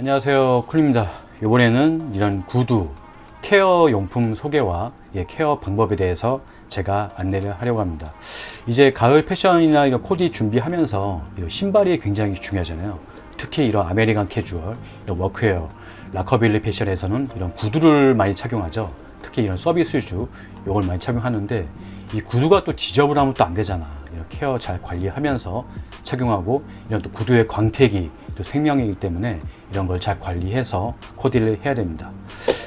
안녕하세요. 쿨입니다. 이번에는 이런 구두 케어 용품 소개와 예, 케어 방법에 대해서 제가 안내를 하려고 합니다. 이제 가을 패션이나 이런 코디 준비하면서 이런 신발이 굉장히 중요하잖아요. 특히 이런 아메리칸 캐주얼 이런 워크웨어 라커빌리 패션에서는 이런 구두를 많이 착용하죠. 특히 이런 서비스주 이걸 많이 착용하는데 이 구두가 또 지저분하면 또 안 되잖아. 이런 케어 잘 관리하면서 착용하고 이런 또 구두의 광택이 또 생명이기 때문에 이런 걸 잘 관리해서 코디를 해야 됩니다.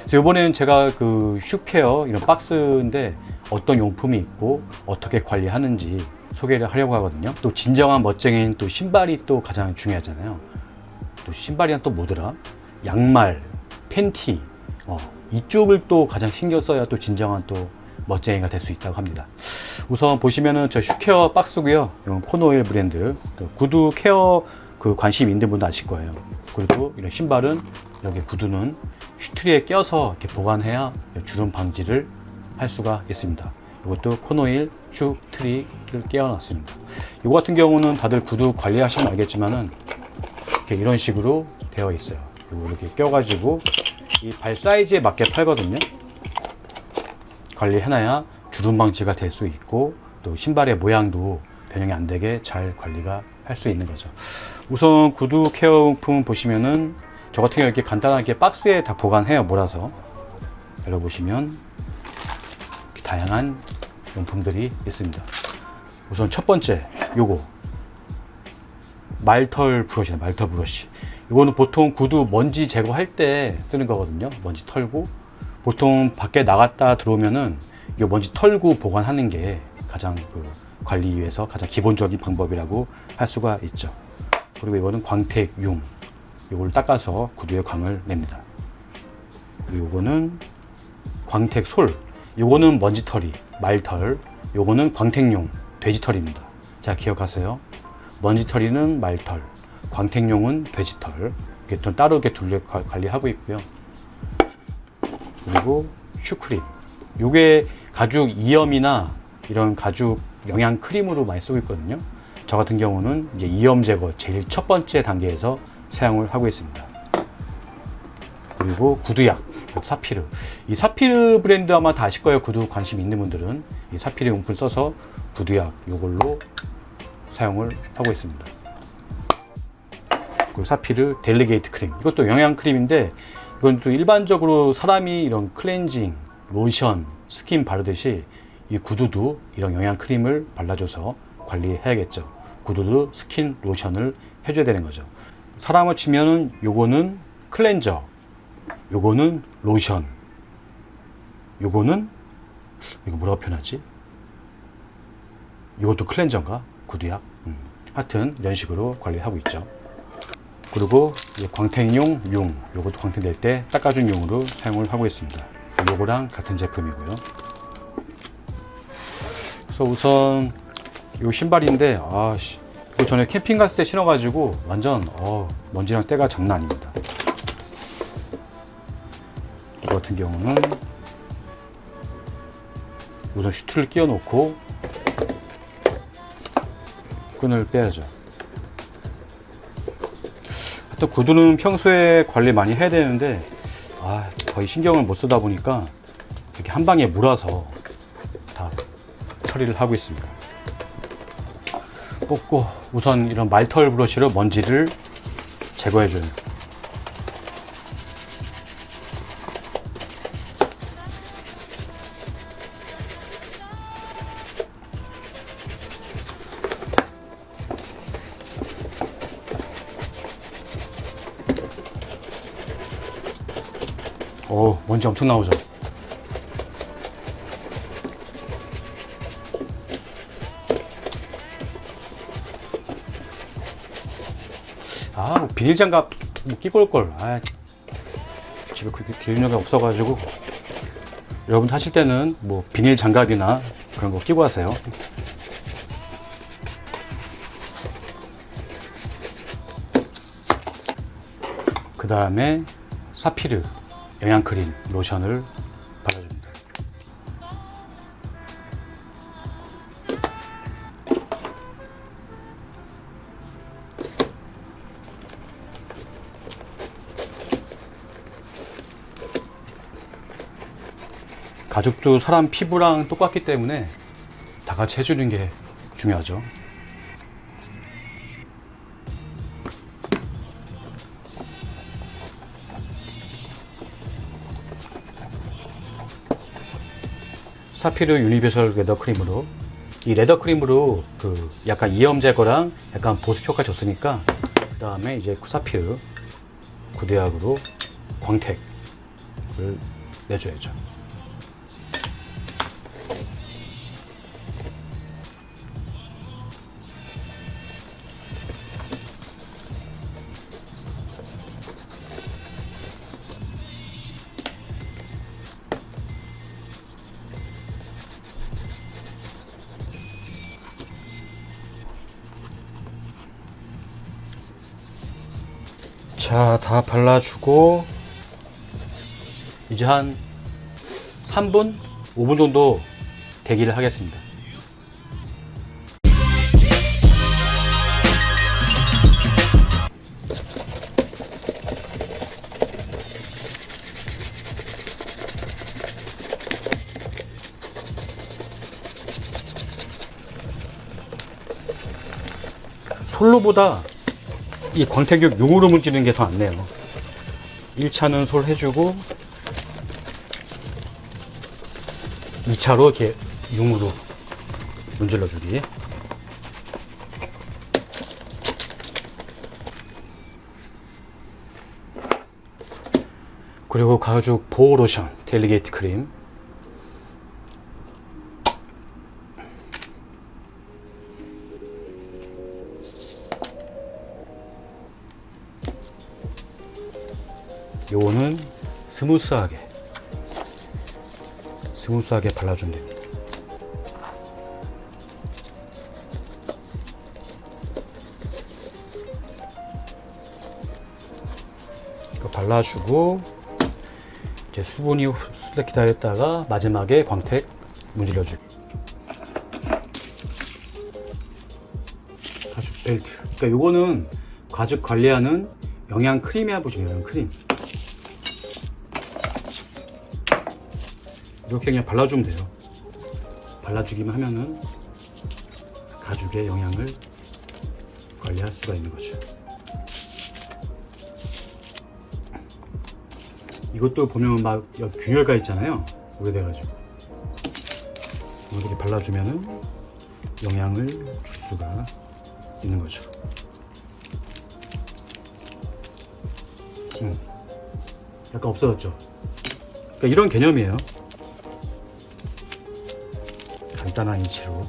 그래서 이번에는 제가 그 슈케어 이런 박스인데 어떤 용품이 있고 어떻게 관리하는지 소개를 하려고 하거든요. 또 진정한 멋쟁이는 또 신발이 또 가장 중요하잖아요. 또 신발이란 또 뭐더라? 양말, 팬티, 어, 이쪽을 또 가장 신경 써야 또 진정한 또 멋쟁이가 될 수 있다고 합니다. 우선 보시면은 저 슈케어 박스고요. 이건 코노일 브랜드 그 구두 케어 그 관심 있는 분도 아실 거예요. 그리고 이런 신발은 여기 구두는 슈트리에 껴서 이렇게 보관해야 주름 방지를 할 수가 있습니다. 이것도 코노일 슈트리를 끼워놨습니다. 이거 같은 경우는 다들 구두 관리하시면 알겠지만은 이렇게 이런 식으로 되어 있어요. 그리고 이렇게 껴가지고 이 발 사이즈에 맞게 팔거든요. 관리해놔야 주름 방지가 될 수 있고 또 신발의 모양도 변형이 안 되게 잘 관리가 할 수 있는 거죠. 우선 구두 케어용품 보시면은 저 같은 경우 이렇게 간단하게 박스에 다 보관해요 몰아서. 열어보시면 다양한 용품들이 있습니다. 우선 첫 번째 요거. 말털 브러시네 말털 브러시. 이거는 보통 구두 먼지 제거할 때 쓰는 거거든요. 먼지 털고. 보통 밖에 나갔다 들어오면은 이 먼지 털고 보관하는 게 가장 그 관리 위해서 가장 기본적인 방법이라고 할 수가 있죠. 그리고 이거는 광택융. 이걸 닦아서 구두에 광을 냅니다. 그리고 이거는 광택솔. 요거는 먼지털이 말털. 요거는 광택용 돼지털입니다. 자 기억하세요. 먼지털이는 말털 광택용은 돼지털. 이렇게 좀 따로 이렇게 관- 관리하고 있고요. 그리고 슈크림. 요게 가죽 이염이나 이런 가죽 영양 크림으로 많이 쓰고 있거든요. 저 같은 경우는 이제 이염 제거 제일 첫 번째 단계에서 사용을 하고 있습니다. 그리고 구두약 사피르. 이 사피르 브랜드 아마 다 아실 거예요. 구두 관심 있는 분들은. 이 사피르 용품 써서 구두약 요걸로 사용을 하고 있습니다. 그리고 사피르 델리게이트 크림. 이것도 영양 크림인데 이건 또 일반적으로 사람이 이런 클렌징 로션 스킨 바르듯이 이 구두도 이런 영양 크림을 발라줘서 관리해야겠죠 구두도 스킨 로션을 해줘야 되는 거죠 사람을 치면은 요거는 클렌저 요거는 로션 요거는 이거 뭐라고 표현하지? 이것도 클렌저인가? 구두약? 음. 하여튼 이런 식으로 관리하고 있죠 그리고 이 광택용 용 요것도 광택될 때 닦아준 용으로 사용을 하고 있습니다 요거랑 같은 제품이고요. 그래서 우선 요 신발인데 아씨 이거 전에 캠핑 갔을 때 신어가지고 완전 어 먼지랑 때가 장난 아닙니다. 이거 같은 경우는 우선 슈트를 끼워 놓고 끈을 빼야죠. 또 구두는 평소에 관리 많이 해야 되는데 아, 거의 신경을 못 쓰다 보니까 이렇게 한 방에 몰아서 다 처리를 하고 있습니다. 뽑고 우선 이런 말털 브러쉬로 먼지를 제거해 줘요. 먼지 엄청 나오죠. 아, 비닐 장갑 뭐 끼고 올 걸. 아, 집에 그렇게 기름력이 없어가지고 여러분 하실 때는 뭐 비닐 장갑이나 그런 거 끼고 하세요. 그 다음에 사피르 영양크림, 로션을 발라줍니다. 가죽도 사람 피부랑 똑같기 때문에 다 같이 해주는 게 중요하죠. 사피르 유니버설 레더 크림으로 이 레더 크림으로 그 약간 이염 제거랑 약간 보습 효과 줬으니까 그 다음에 이제 쿠사피르 구대약으로 광택을 내줘야죠. 자, 다 발라주고 이제 한 3분, 5분 정도 대기를 하겠습니다. 솔로보다 이 광택육 용으로 문지르는 게 더 낫네요. 1차는 솔 해주고 2차로 이렇게 용으로 문질러 주기. 그리고 가죽 보호 로션 델리게이트 크림 요거는 스무스하게 스무스하게 발라주면 됩니다. 이거 발라주고 이제 수분이 흡수될 기다렸다가 마지막에 광택 문질러주기. 가죽 벨트. 그러니까 요거는 가죽 관리하는 영양 크림이야 보시면 크림. 이렇게 그냥 발라주면 돼요. 발라주기만 하면은 가죽의 영양을 관리할 수가 있는 거죠. 이것도 보면 막 균열가 있잖아요. 오래돼가지고. 이렇게 발라주면은 영양을 줄 수가 있는 거죠. 음. 약간 없어졌죠. 그러니까 이런 개념이에요. 간단한 이치로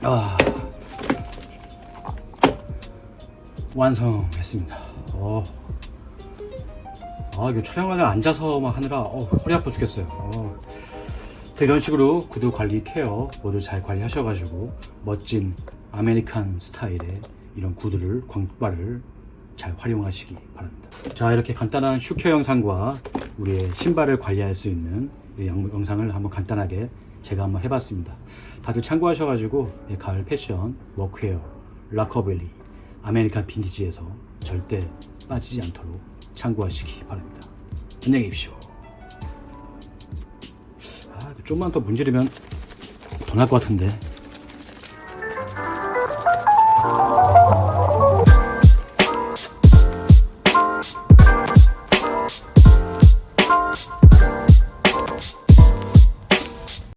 아 완성했습니다. 어. 아 이거 촬영을 앉아서만 하느라 어, 허리 아파 죽겠어요. 어. 또 이런 식으로 구두 관리 케어 모두 잘 관리하셔가지고 멋진 아메리칸 스타일의 이런 구두를 광발을 잘 활용하시기 바랍니다. 자 이렇게 간단한 슈케 영상과 우리의 신발을 관리할 수 있는 영상을 한번 간단하게 제가 한번 해봤습니다. 다들 참고하셔가지고 이 가을 패션, 워크웨어, 락커벨리, 아메리칸 빈티지에서 절대 빠지지 않도록 참고하시기 바랍니다. 안녕히 계십시오. 아, 좀만 더 문지르면 더 나을 것 같은데.